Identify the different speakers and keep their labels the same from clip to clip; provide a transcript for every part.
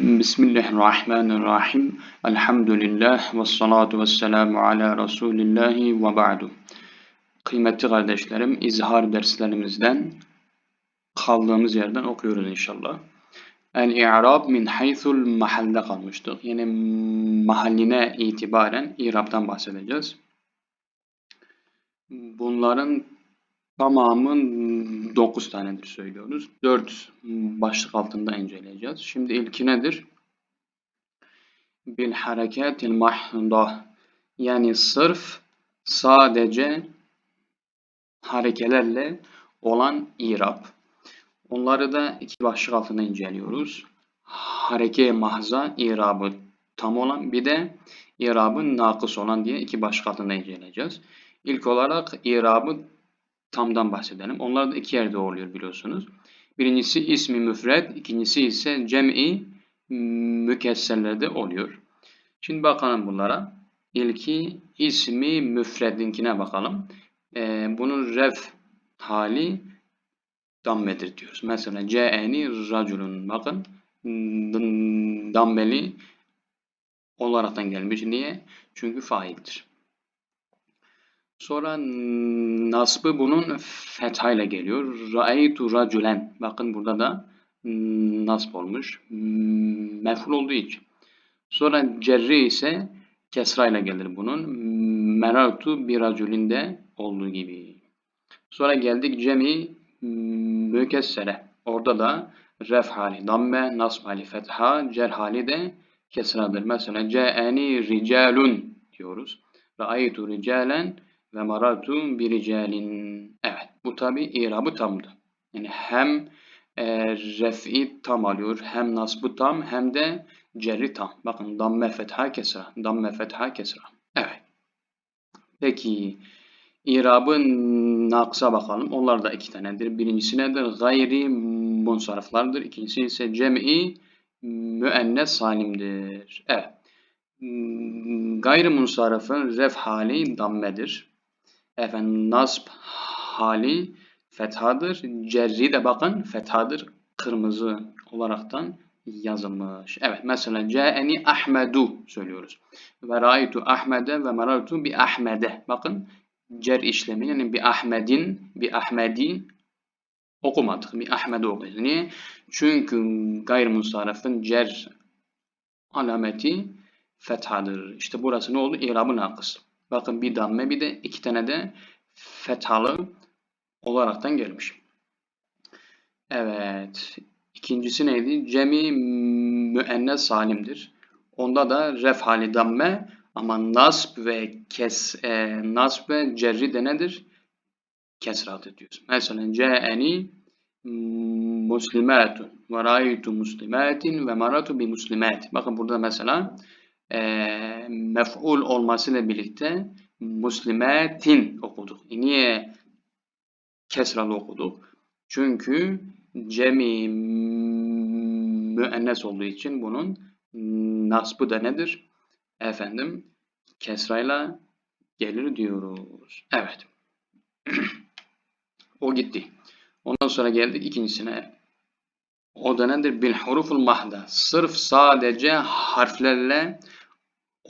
Speaker 1: Bismillahirrahmanirrahim. Elhamdülillah ve salatu ve selamu ala Resulillahi ve ba'du. Kıymetli kardeşlerim, izhar derslerimizden kaldığımız yerden okuyoruz inşallah. El-i'rab min haythul mahalle kalmıştık. Yani mahalline itibaren i'rabdan bahsedeceğiz. Bunların tamamı 9 tanedir söylüyoruz. 4 başlık altında inceleyeceğiz. Şimdi ilki nedir? Bil hareketil mahda yani sırf sadece harekelerle olan irab. Onları da iki başlık altında inceliyoruz. Hareke mahza irabı tam olan bir de irabın nakıs olan diye iki başlık altında inceleyeceğiz. İlk olarak irabı tamdan bahsedelim. Onlar da iki yerde oluyor biliyorsunuz. Birincisi ismi müfred, ikincisi ise cem'i mükesserlerde oluyor. Şimdi bakalım bunlara. İlki ismi müfredinkine bakalım. Ee, bunun ref hali dammedir diyoruz. Mesela ce'eni raculun. Bakın dammeli olaraktan gelmiş. Niye? Çünkü faildir. Sonra nasbı bunun fethayla geliyor. Ra'eytu raculen. Bakın burada da nasb olmuş. Mef'ul olduğu için. Sonra cerri ise kesrayla gelir bunun. Merartu bir raculinde olduğu gibi. Sonra geldik cemi mükessere. Orada da ref hali damme, nasb hali fetha, cer hali de kesradır. Mesela ce'eni ricalun diyoruz. Ra'aytu ricalen ve maratu bir ricalin. Evet bu tabi irabı tamdı. Yani hem e, ref'i tam alıyor hem nasbı tam hem de cerri tam. Bakın damme fetha kesra. Damme fetha kesra. Evet. Peki İrabı naksa bakalım. Onlar da iki tanedir. Birincisi nedir? Gayri munsariflardır. İkincisi ise cem'i müennes salimdir. Evet. Gayri munsarifın ref hali dammedir. Efendim nasb hali fethadır. Cerri de bakın fethadır. Kırmızı olaraktan yazılmış. Evet mesela Câeni Ahmedu söylüyoruz. Ve raitu Ahmede ve merartu bi Ahmede. Bakın cer işlemi yani bir Ahmed'in bir Ahmedi okumadık. Bir Ahmed'i okuyoruz. Niye? Çünkü gayrimusarrafın cer alameti fethadır. İşte burası ne oldu? İrabı nakıs. Bakın bir damme bir de iki tane de fethalı olaraktan gelmiş. Evet. İkincisi neydi? Cemi müennes salimdir. Onda da ref hali damme ama nasb ve kes e, nasb ve cerri de nedir? Kesradır diyoruz. Mesela ce'eni muslimatun ve ra'aytu muslimatin ve maratu bi muslimat. Bakın burada mesela e, mef'ul olmasıyla birlikte muslimatin okuduk. E niye kesralı okuduk? Çünkü cemi müennes olduğu için bunun nasbı da nedir? efendim kesrayla gelir diyoruz. Evet. o gitti. Ondan sonra geldik ikincisine. O da nedir? Bil huruful mahda. Sırf sadece harflerle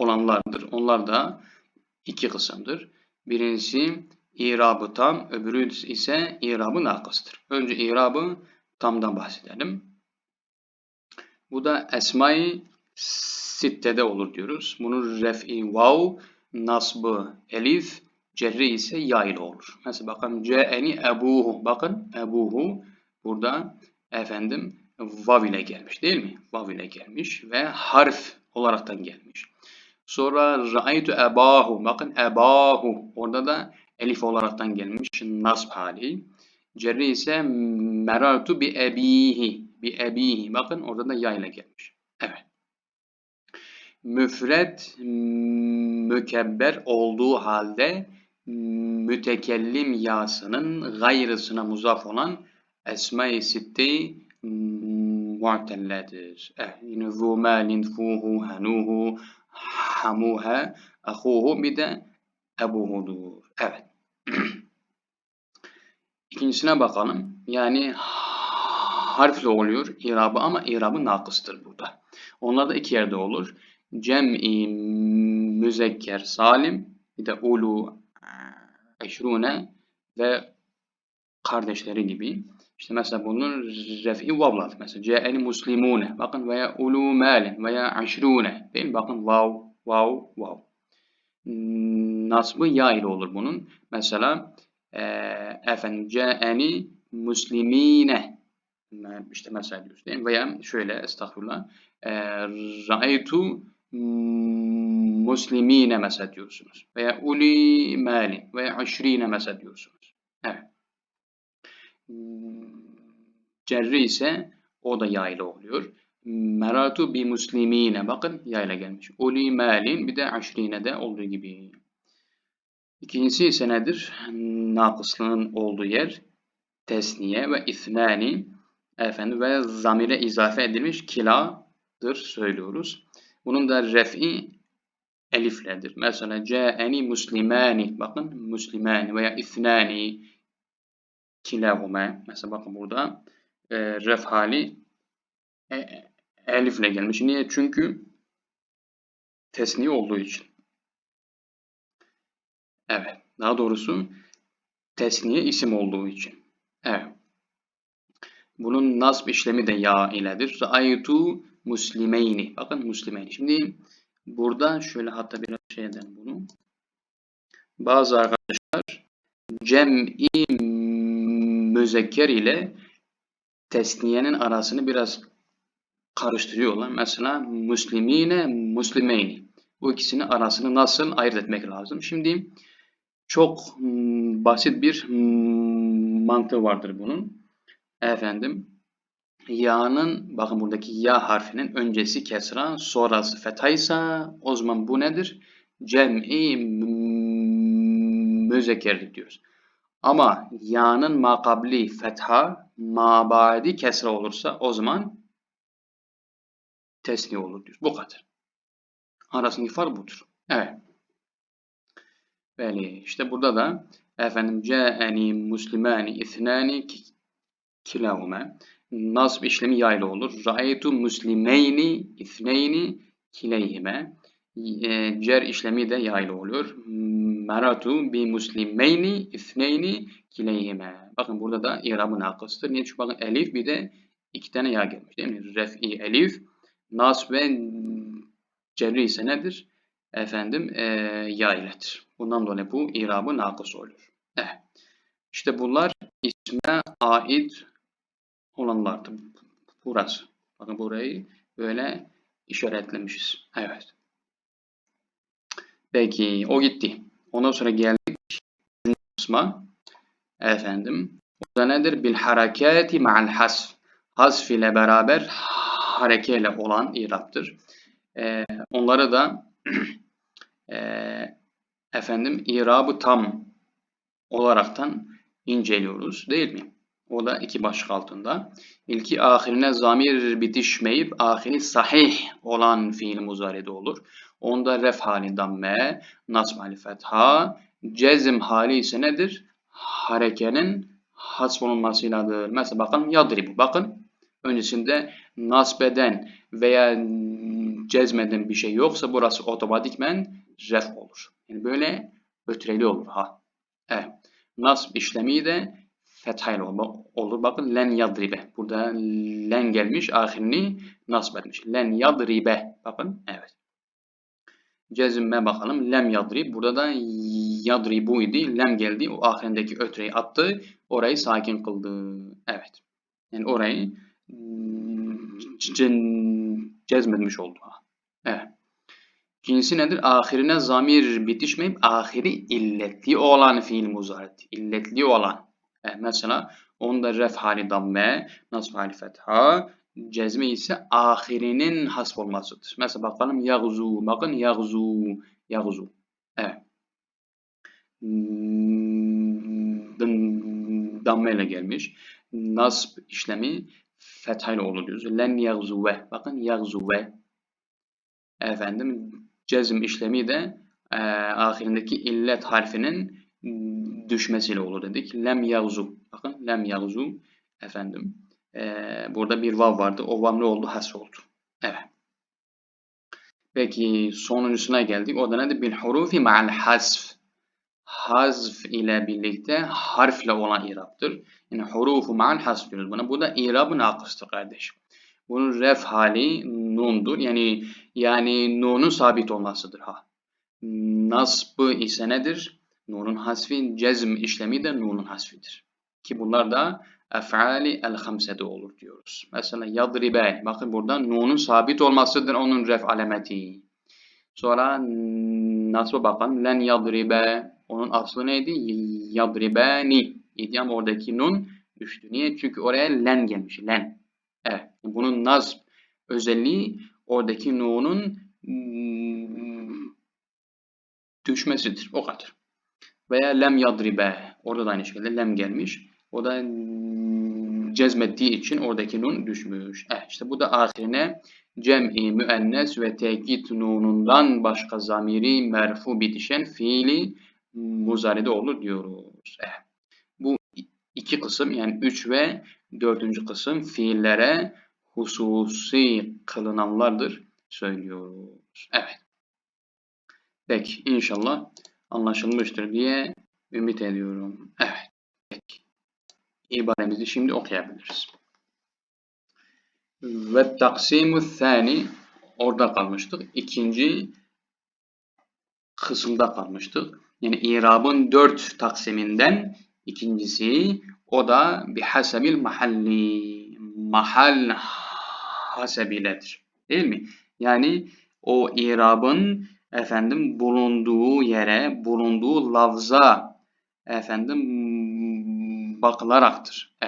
Speaker 1: olanlardır. Onlar da iki kısımdır. Birincisi irabı tam, öbürü ise irabı nakıstır. Önce irabı tamdan bahsedelim. Bu da esma-i sittede olur diyoruz. Bunun ref'i vav, nasbı elif, cerri ise ya ile olur. Mesela bakın ce'eni ebuhu. Bakın ebuhu burada efendim vav ile gelmiş değil mi? Vav ile gelmiş ve harf olaraktan gelmiş. Sonra ra'aytu ebahu. Bakın ebahu. Orada da elif olaraktan gelmiş. Nasb hali. Cerri ise merartu bi ebihi. Bi ebihi. Bakın orada da ya ile gelmiş. Evet müfret mükebber olduğu halde mütekellim yasının gayrısına muzaf olan esma-i sitte mu'telledir. Eh, yine zu malin fuhu hanuhu hamuha ahuhu bir de ebuhudur. Evet. İkincisine bakalım. Yani harfle oluyor irabı ama irabı nakıstır burada. Onlar da iki yerde olur. Cem'i müzekker salim bir de ulu eşrune ve kardeşleri gibi. İşte mesela bunun ref'i vavlat. Mesela ce'eni muslimune. Bakın veya ulu malin veya aşrune. Değil mi? Bakın vav, vav, vav. Nasbı ya ile olur bunun. Mesela e, efendim ce'eni muslimine. İşte mesela diyoruz değil mi? Veya şöyle estağfurullah. E, ra'aytu muslimine mesela diyorsunuz. Veya uli malin veya aşrine mesela diyorsunuz. Evet. Cerri ise o da yayla oluyor. Meratu bi muslimine bakın yayla gelmiş. Uli malin bir de aşrine de olduğu gibi. İkincisi ise nedir? Nakıslığın olduğu yer tesniye ve ithnani efendim ve zamire izafe edilmiş kiladır söylüyoruz. Bunun da ref'i elifledir. Mesela ca'eni muslimani bakın muslimani veya ithnani kilahuma. Mesela bakın burada e, ref hali e, elifle gelmiş. Niye? Çünkü tesni olduğu için. Evet. Daha doğrusu tesniye isim olduğu için. Evet. Bunun nasb işlemi de ya iledir. Ra'aytu muslimeyni. Bakın muslimeyni. Şimdi burada şöyle hatta biraz şey edelim bunu. Bazı arkadaşlar cem'i müzekker ile tesniyenin arasını biraz karıştırıyorlar. Mesela muslimine, muslimeyni. Bu ikisinin arasını nasıl ayırt etmek lazım? Şimdi çok hmm, basit bir hmm, mantığı vardır bunun. Efendim ya'nın bakın buradaki ya harfinin öncesi kesra sonrası fethaysa o zaman bu nedir? Cem'i müzekkerlik diyoruz. Ama ya'nın makabli fetha, mabadi kesra olursa o zaman tesni olur diyor. Bu kadar. Arasındaki fark budur. Evet. Böyle işte burada da efendim ce'eni muslimani ithnani kilahuma nasb işlemi yaylı olur. Ra'aytu muslimeyni ithneyni kileyhime cer işlemi de yaylı oluyor. Meratu bi muslimeyni ithneyni kileyhime. Bakın burada da irabı nakıstır. Niye? Çünkü bakın elif bir de iki tane ya gelmiş değil mi? Ref'i elif. Nas ve cerri ise nedir? Efendim e, ya iledir. Bundan dolayı bu irabı nakıs oluyor. Evet. İşte bunlar isme ait olanlardı. Burası. Bakın burayı böyle işaretlemişiz. Evet. Peki o gitti. Ondan sonra geldik kısma. Efendim. O da nedir? Bil harekati ma'al hasf. Hasf ile beraber harekeyle olan iraptır. Ee, onları da e, efendim irabı tam olaraktan inceliyoruz değil mi? O da iki başlık altında. İlki ahirine zamir bitişmeyip ahiri sahih olan fiil muzarede olur. Onda ref hali damme, nasb hali fetha, cezm hali ise nedir? Harekenin hasf olunmasıyladır. Mesela bakın yadribu. Bakın öncesinde nasbeden veya cezmeden bir şey yoksa burası otomatikmen ref olur. Yani böyle ötreli olur ha. Evet. Nasb işlemi de fethayla olur. Bakın len yadribe. Burada len gelmiş. Ahirini nasb etmiş. Len yadribe. Bakın evet. Cezime bakalım. Lem yadrib. Burada da yadribu idi. Lem geldi. O ahirindeki ötreyi attı. Orayı sakin kıldı. Evet. Yani orayı cezmetmiş oldu. Evet. Cinsi nedir? Ahirine zamir bitişmeyip ahiri illetli olan fiil muzaret. İlletli olan. E, mesela onda ref hali damme, nasb hali fetha, cezme ise ahirinin hasf olmasıdır. Mesela bakalım yagzu. Bakın yagzu. Yagzu. Evet. Damme ile gelmiş. Nasb işlemi fethayla olur diyoruz. Len yagzuve. Bakın yagzuve. Efendim cezm işlemi de e, ahirindeki illet harfinin düşmesiyle olur dedik. Lem yagzu. Bakın lem yagzu. Efendim. E, burada bir vav vardı. O vav ne oldu? Has oldu. Evet. Peki sonuncusuna geldik. O da nedir? Bil hurufi ma'al hasf. Hazf ile birlikte harfle olan iraptır. Yani hurufu ma'al hasf diyoruz buna. Bu da irab-ı nakıstır kardeşim. Bunun ref hali nundur. Yani yani nunun sabit olmasıdır ha. Nasbı ise nedir? Nunun hasfi, cezm işlemi de nunun hasfidir. Ki bunlar da ef'ali el hamsede olur diyoruz. Mesela yadribe. Bakın burada nunun sabit olmasıdır onun ref alameti. Sonra nasıl bakalım? Len yadribe. Onun aslı neydi? Yadribeni idi ama oradaki nun düştü. Niye? Çünkü oraya len gelmiş. Len. Evet. Bunun nazb özelliği oradaki nunun düşmesidir. O kadar. Veya lem yadribe. Orada da aynı şekilde lem gelmiş. O da cezmettiği için oradaki nun düşmüş. Eh, işte bu da ahirine cem'i müennes ve tekit nunundan başka zamiri merfu bitişen fiili muzaride olur diyoruz. Eh, bu iki kısım yani üç ve dördüncü kısım fiillere hususi kılınanlardır söylüyoruz. Evet. Peki inşallah anlaşılmıştır diye ümit ediyorum. Evet. Peki. İbaremizi şimdi okuyabiliriz. Ve taksimu thani orada kalmıştık. İkinci kısımda kalmıştık. Yani irabın dört taksiminden ikincisi o da bihasebil mahalli mahal hasebiyledir. Değil mi? Yani o irabın efendim bulunduğu yere, bulunduğu lafza efendim bakılaraktır. E.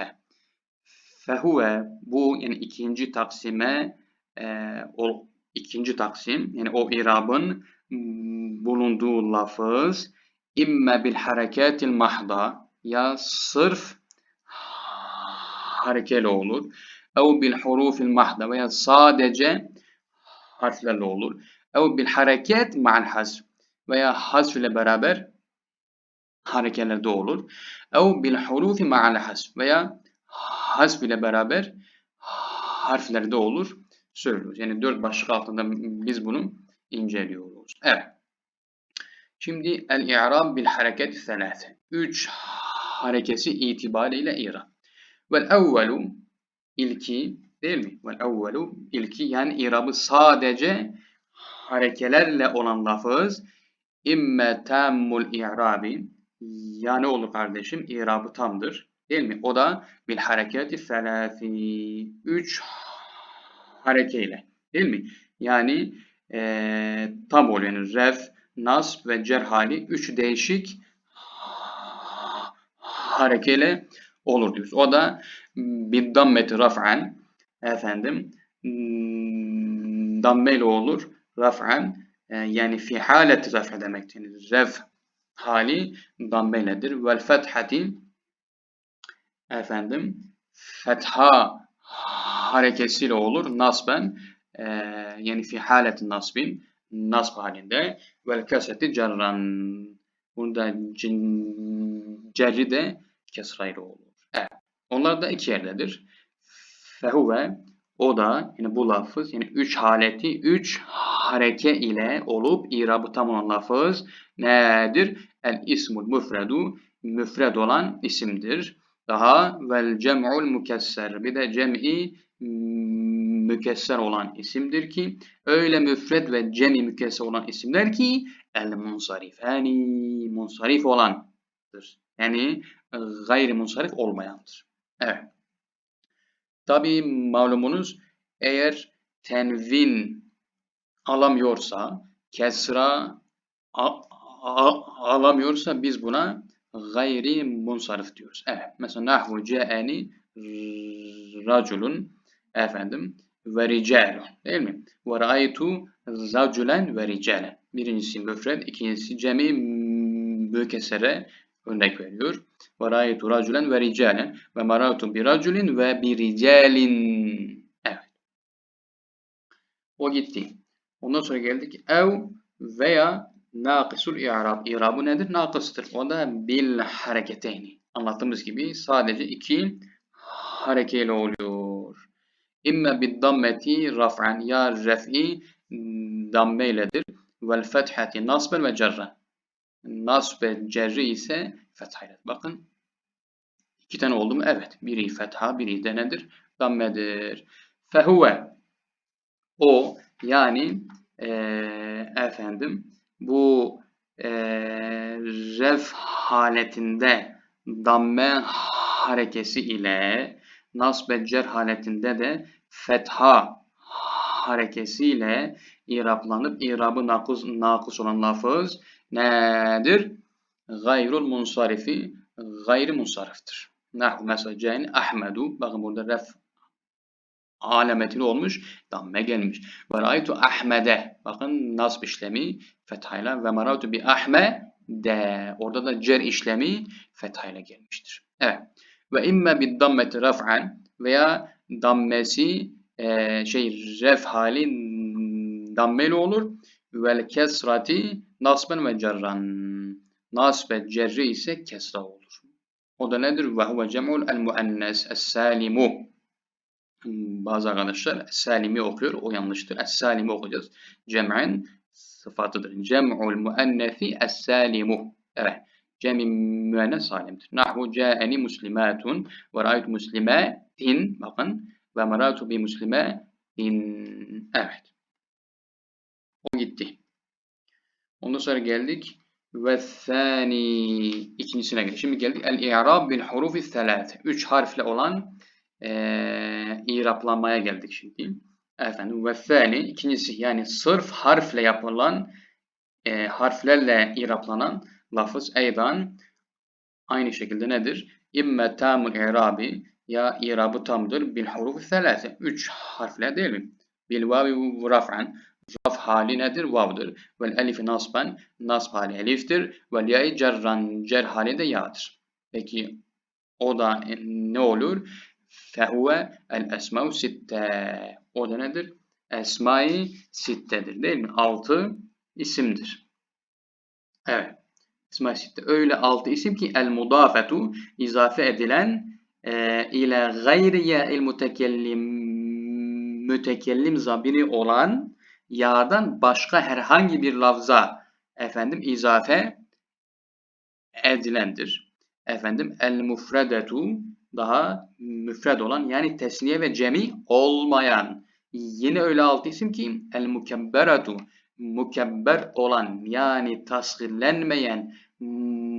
Speaker 1: Fehuve bu yani ikinci taksime e, o ikinci taksim yani o irabın bulunduğu lafız imme bil hareketil mahda ya sırf harekeli olur. Ev bil hurufil mahda veya sadece harflerle olur. Ev bil hareket ma'al hasf veya hasf ile beraber harekelerde olur. Ev bil hurufi ma'al hasf veya hasf ile beraber harflerde olur söylüyoruz. Yani dört başlık altında biz bunu inceliyoruz. Evet. Şimdi el-i'rab bil hareket selase. Üç harekesi itibariyle i'rab. Vel evvelu ilki değil mi? Vel evvelu ilki yani i'rabı sadece harekelerle olan lafız imme tammul i'rabi ya ne olur kardeşim? İrabı tamdır. Değil mi? O da bil hareketi selasi. Üç harekeyle. Değil mi? Yani e, tam oluyor. Yani ref, nasb ve cer hali üç değişik harekeyle olur diyoruz. O da bir dammeti raf'an efendim dammeli olur raf'an e, yani fi haleti raf'a demektir. Ref hali dammeledir. Vel fethati efendim fetha harekesiyle olur. Nasben e, yani fi haleti nasbin nasb halinde vel keseti cerran burada cerri de kesrayla olur. Evet. Onlar da iki yerdedir. Fehuve o da yani bu lafız yani üç haleti üç hareke ile olup irabı tam olan lafız nedir? El ismul müfredu müfred olan isimdir. Daha vel cem'ul mukesser bir de cem'i mükesser olan isimdir ki öyle müfred ve cem'i mükesser olan isimler ki el munsarifani munsarif olandır. Yani gayri munsarif olmayandır. Evet. Tabi malumunuz eğer tenvin alamıyorsa, kesra alamıyorsa biz buna gayri munsarif diyoruz. Evet. Mesela nahvu ce'eni raculun efendim ve ricalun değil mi? Ve ra'aytu raculen ve ricalen. Birincisi müfred, ikincisi cemi mükesere örnek veriyor. Ve ra'aytu raculen ve ricalen ve maratu bir raculin ve bir ricalin. Evet. O gitti. Ondan sonra geldik ev veya nakısul i'rab. İ'rabı nedir? Nakıstır. O da bil hareketeyni. Anlattığımız gibi sadece iki harekeyle oluyor. İmme bid dammeti raf'an ya ref'i damme iledir. Vel fethati nasben ve cerren. Nasb ve cerri ise fethayla. Bakın iki tane oldu mu? Evet. Biri fetha, biri de nedir? Dammedir. Fehuve o yani e, efendim bu e, ref haletinde damme harekesi ile nasb ve cer haletinde de fetha harekesiyle iraplanıp irabı nakus, nakus olan lafız nedir? Gayrul munsarifi gayri munsariftir. Nahu mesela cani Ahmedu. Bakın burada ref alametili olmuş. Damme gelmiş. Ve ra'aytu Ahmede. Bakın nasb işlemi fethayla ve maratu bi Ahme de. Orada da cer işlemi fethayla gelmiştir. Evet. Ve imme bi dammeti raf'an veya dammesi e, şey ref hali dammeli olur. Vel kesrati nasben ve cerran. Nasb ve cerri ise kesra olur. O da nedir? Ve huve cem'ul el muennes es salimu. Bazı arkadaşlar salimi okuyor. O yanlıştır. Es-salimi okuyacağız. Cem'in sıfatıdır. Cem'ul muennesi es-salimu. Evet. Cem-i müennes salimdir. Nahvu ca'eni muslimatun ve ra'aytu muslimatin. Bakın. Ve maratu bi muslimatin. Evet. O gitti. Ondan sonra geldik. Ve thani. ikincisine geldik. Şimdi geldik. El-i'rab bil hurufi thelâth. Üç harfle olan e, iraplanmaya geldik şimdi. Efendim ve feni ikincisi yani sırf harfle yapılan e, harflerle iraplanan lafız eydan aynı şekilde nedir? İmme tamul irabi ya irabı tamdır bil hurufu selase. Üç harfle değil mi? Bil vavi raf'an Raf hali nedir? Vav'dır. Vel elifi nasban. Nasb hali eliftir. Vel ya'i cerran. Cer hali de ya'dır. Peki o da ne olur? Fehuve el esma'u sitte. O da nedir? Esma-i sittedir değil mi? Altı isimdir. Evet. Esma-i sitte. Öyle altı isim ki el mudafetu izafe edilen e, ile gayriye il mutekellim mütekellim zabiri olan yağdan başka herhangi bir lafza efendim izafe edilendir. Efendim el mufredetu daha müfred olan yani tesniye ve cemi olmayan. Yine öyle altı isim ki el mukebberatu mukebber olan yani tasgirlenmeyen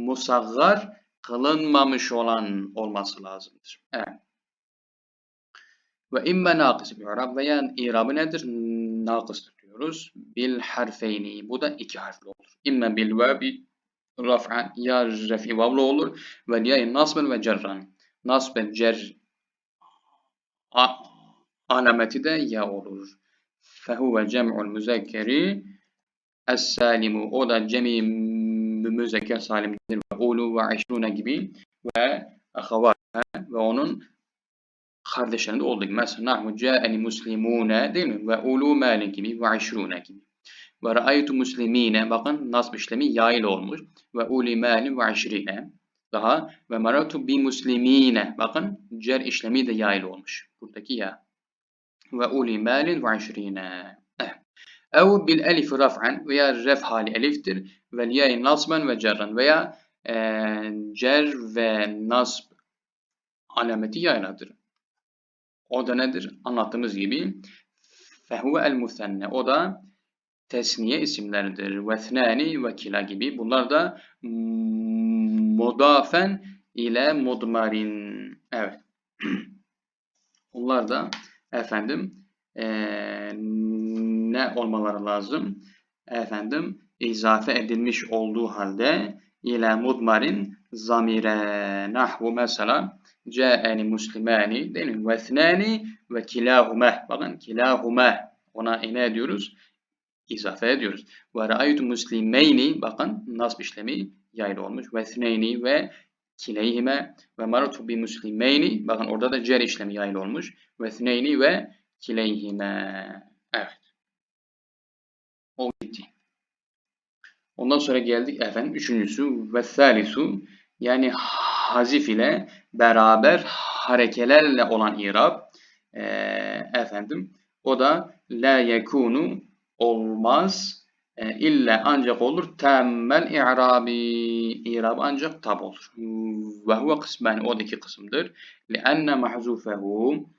Speaker 1: musaggar kılınmamış olan olması lazımdır. Evet. Ve imme nakıs bir arab veya irabı nedir? Nakıs tutuyoruz. Bil harfeyni. Bu da iki harfli olur. İmme bil vebi raf'an ya refi vavlu olur ve ya nasben ve cerran nasben cer alameti de ya olur. Fehuve cem'ul müzekkeri es-salimu. O da cemi müzekker salimdir. Ve ulu ve işrune gibi ve ahavat ve onun kardeşlerinde olduğu gibi. Mesela nahvu ca'eni muslimune değil mi? Ve ulu mali gibi ve işrune gibi. Ve ra'aytu muslimine bakın nasb işlemi ya olmuş. Ve uli mali ve işrine. Daha ve maratu bi muslimine. Bakın cer işlemi de ya olmuş. Buradaki ya. Ve uli malin ve işrine. Ev bil elif raf'an veya ref hali eliftir. Ve ya'in nasben ve cerran veya e, cer ve nasb alameti yayladır. O da nedir? Anlattığımız gibi fehuve el muthenne. O da tesniye isimleridir. Ve thnani ve kila gibi. Bunlar da mudafen ile mudmarin. Evet. Bunlar da efendim ee, ne olmaları lazım? Efendim izafe edilmiş olduğu halde ile mudmarin zamire nahvu mesela ca'eni muslimani değil mi? Ve thnani ve kilahume. Bakın kilahume. Ona ne ediyoruz? İzafe ediyoruz. Ve ra'aytu muslimeyni. Bakın nasb işlemi yaylı olmuş. Ve thneyni ve kileyhime ve maratu bi muslimeyni. Bakın orada da cer işlemi yaylı olmuş. Ve thneyni ve kileyhime. Evet. O gitti. Ondan sonra geldik efendim üçüncüsü ve thalisu yani hazif ile beraber harekelerle olan irab e, efendim o da la yekunu olmaz. E, illa ancak olur temmel i'rabi. İrab ancak tab olur. Ve huve kısmen o da iki kısımdır. Lianne mahzufehu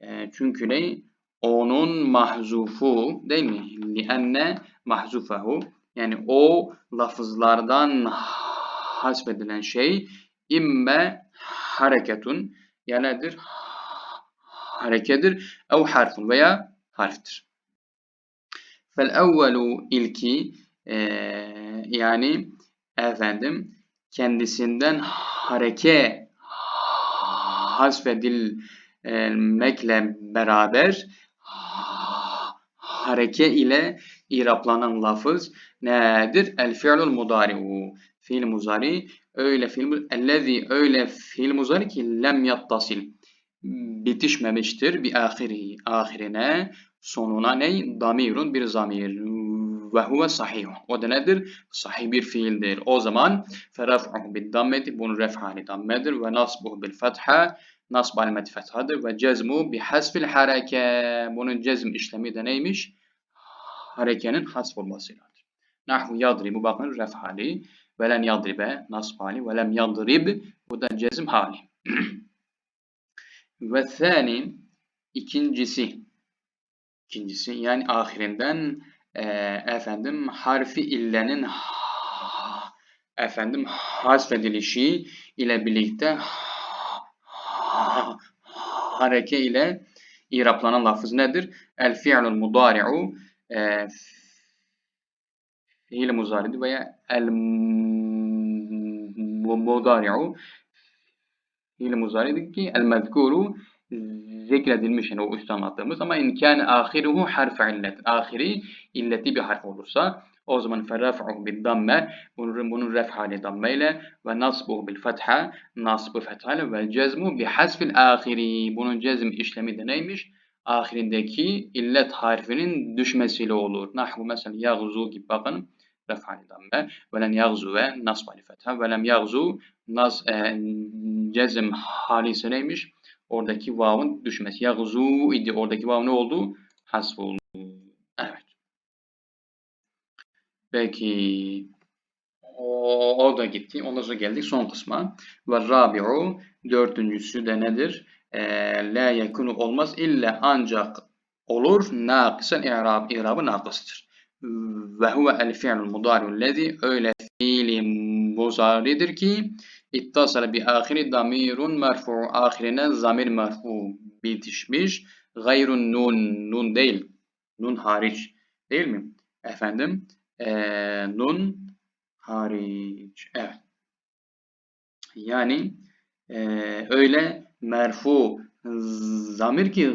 Speaker 1: e, çünkü ne? Onun mahzufu değil mi? Lianne mahzufehu yani o lafızlardan hasbedilen şey imme hareketun ya nedir? Harekedir. Ev harfun veya harftir. Fel evvelu ilki e, yani efendim kendisinden hareke hasfedilmekle beraber hareke ile iraplanan lafız nedir? El fi'lul mudari'u. Fiil muzari öyle fiil ellezî öyle fiil muzari ki lem yattasil bitişmemiştir bir ahiri ahirine sonuna ne? Damirun bir zamir ve huve sahih. O da nedir? Sahih bir fiildir. O zaman feraf'uhu bil dammeti bunun ref hali dammedir ve nasbuhu bil fetha nasb alamet fethadır ve cezmu bi hasfil hareke bunun cezm işlemi de neymiş? Harekenin hasf olmasıyladır. Nahvu yadribu bakın ref hali ve len yadribe nasb hali ve lem yadrib bu da cezm hali. ve thani ikincisi ikincisi yani ahirinden e, efendim harfi illenin efendim hasfedilişi ile birlikte hareke ile iraplanan lafız nedir? El fi'lul mudari'u e, fiil muzari'di veya el mudari'u fiil muzari'di ki el mezkuru zikredilmiş yani o üst anlattığımız ama imkan ahiruhu harf illet. Ahiri illeti bir harf olursa o zaman ferraf'uhu bil damme bunun, bunun ref hali damme ile ve nasbuhu bil fetha nasbu fetha ile ve cezmu bi hasfil ahiri bunun cezm işlemi de neymiş? Ahirindeki illet harfinin düşmesiyle olur. Nahvu mesela yagzu gibi bakın damme ve len yagzu ve nasb ali fetha ve lem yagzu nas e, cezm halisi neymiş? Oradaki vav'ın düşmesi. Yagzu idi. Oradaki vav ne oldu? Hasf oldu. Evet. Peki o, o da gitti. Ondan sonra geldik son kısma. Ve rabi'u dördüncüsü de nedir? E, la yakunu olmaz. İlla ancak olur. Nakisen i'rab. İrabı nakıstır. Ve huve el fi'lul mudari'u lezi öyle fiili muzaridir ki İttasala bi ahiri damirun merfu. Ahirine zamir merfu bitişmiş. Gayrun nun. Nun değil. Nun hariç. Değil mi? Efendim. Ee, nun hariç. Evet. Yani e, öyle merfu zamir ki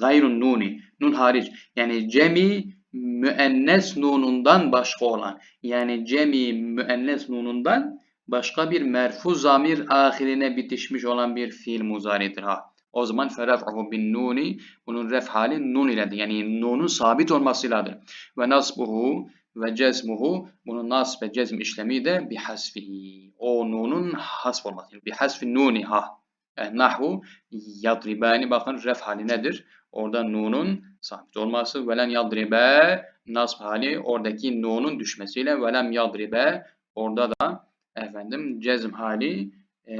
Speaker 1: gayrun nuni. Nun hariç. Yani cemi müennes nunundan başka olan. Yani cemi müennes nunundan başka bir merfu zamir ahirine bitişmiş olan bir fiil muzaridir ha. O zaman feraf'uhu bin nuni bunun ref hali nun iledir. Yani nunun sabit olmasıyladır. Ve nasbuhu ve cezmuhu bunun nasb ve cezm işlemi de bi hasfihi. O nunun hasf olması. Bi hasfi nuni ha. E, nahvu yadribani bakın ref hali nedir? Orada nunun sabit olması. Velen yadribe nasb hali oradaki nunun düşmesiyle velem yadribe orada da efendim cezm hali e,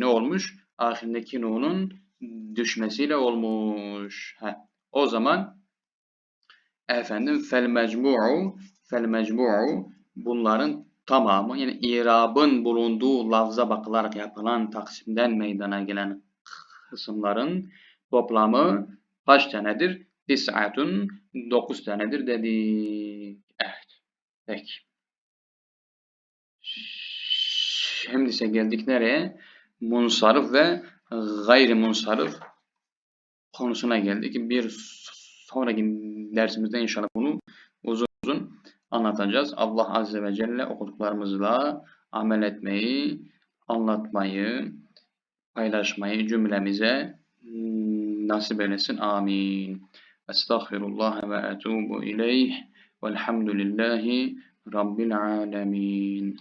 Speaker 1: ne olmuş? Ahirindeki nunun düşmesiyle olmuş. Heh. O zaman efendim fel mecmu'u fel mecmu'u bunların tamamı yani irabın bulunduğu lafza bakılarak yapılan taksimden meydana gelen kısımların toplamı kaç tanedir? Tis'atun 9 tanedir dedik. Evet. Peki. Şimdi ise geldik nereye? Munsarif ve gayri munsarif konusuna geldik. Bir sonraki dersimizde inşallah bunu uzun uzun anlatacağız. Allah Azze ve Celle okuduklarımızla amel etmeyi, anlatmayı, paylaşmayı cümlemize nasip eylesin. Amin. Estağfirullah ve etubu ileyh. Velhamdülillahi Rabbil alemin.